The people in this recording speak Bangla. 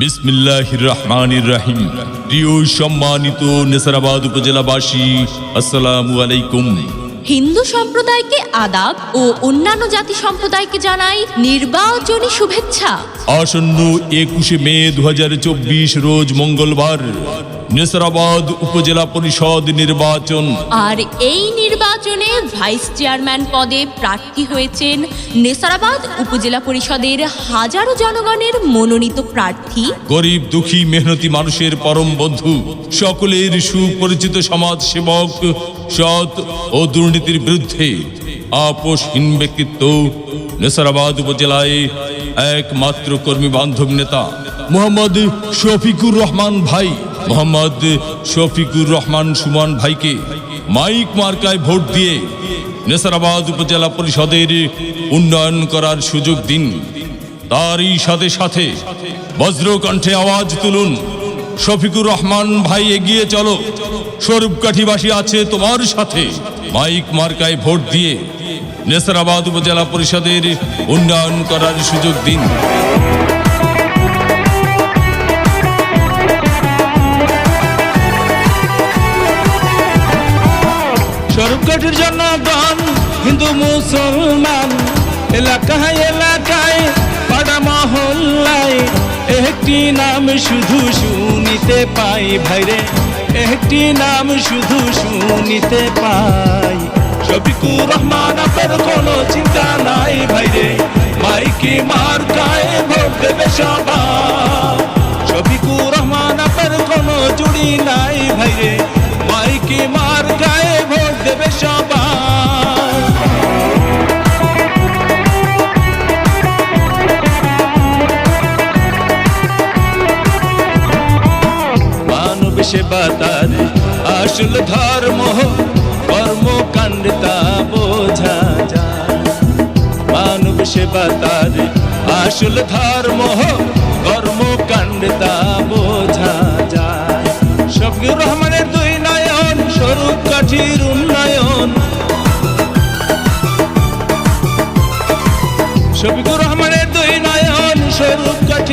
বিসমিল্লাহ রহমানির রাহিম প্রিয় সম্মানিত নেসারাবাদ উপজেলাবাসী আসসালামু আলাইকুম। হিন্দু সম্প্রদায়কে আদাব ও অন্যান্য জাতি সম্প্রদায়কে জানাই নির্বাচনী শুভেচ্ছা। আসন্ন একুশে মে দু হাজার চব্বিশ রোজ মঙ্গলবার। নেসারাবাদ উপজেলা পরিষদ নির্বাচন। আর এই নির্বাচনে ভাইস চেয়ারম্যান পদে প্রার্থী হয়েছেন নেসারাবাদ উপজেলা পরিষদের হাজারো জনগণের মনোনীত প্রার্থী। গরিব দুঃখী মেহনতি মানুষের পরম বন্ধু সকলের সুপরিচিত সমাজ সেবক সৎ ও দুর্নীতির বিরুদ্ধে আপোষহীন ব্যক্তিত্ব নেসারাবাদ উপজেলায় একমাত্র কর্মী বান্ধব নেতা মোহাম্মদ শফিকুর রহমান ভাই। মোহাম্মদ শফিকুর রহমান সুমন ভাইকে মাইক মার্কায় ভোট দিয়ে নেসারাবাদ উপজেলা পরিষদের উন্নয়ন করার সুযোগ দিন। তারই সাথে সাথে বজ্রকণ্ঠে আওয়াজ তুলুন। শফিকুর রহমান ভাই এগিয়ে চলো। স্বরূপকাঠিবাসী আছে তোমার সাথে। মাইক মার্কায় ভোট দিয়ে নেসারাবাদ উপজেলা পরিষদের উন্নয়ন করার সুযোগ দিন। স্বরূপকাঠির জনগণ হিন্দু, মুসলমান, এলাকায় এলাকায়, পাড়া মহল্লায়। একটি নাম শুধু শুনিতে পাই, ভাইরে। একটি নাম শুধু শুনিতে পাই। শফিকুর রহমান, আপনার কোনো চিন্তা নাই, ভাইরে। মাইকি মার গায়ে ভোট দেবে সবাই। আসে বাতারে, আসল ধর্ম কর্মকাণ্ড তা বোঝা যায়। মানব সেবা তার আসল ধর্ম কর্মকাণ্ড তা বোঝা যায়। শফিউর রহমানের দুই নয়ন, স্বরূপ কাঠির উন্নয়ন। শফিকুর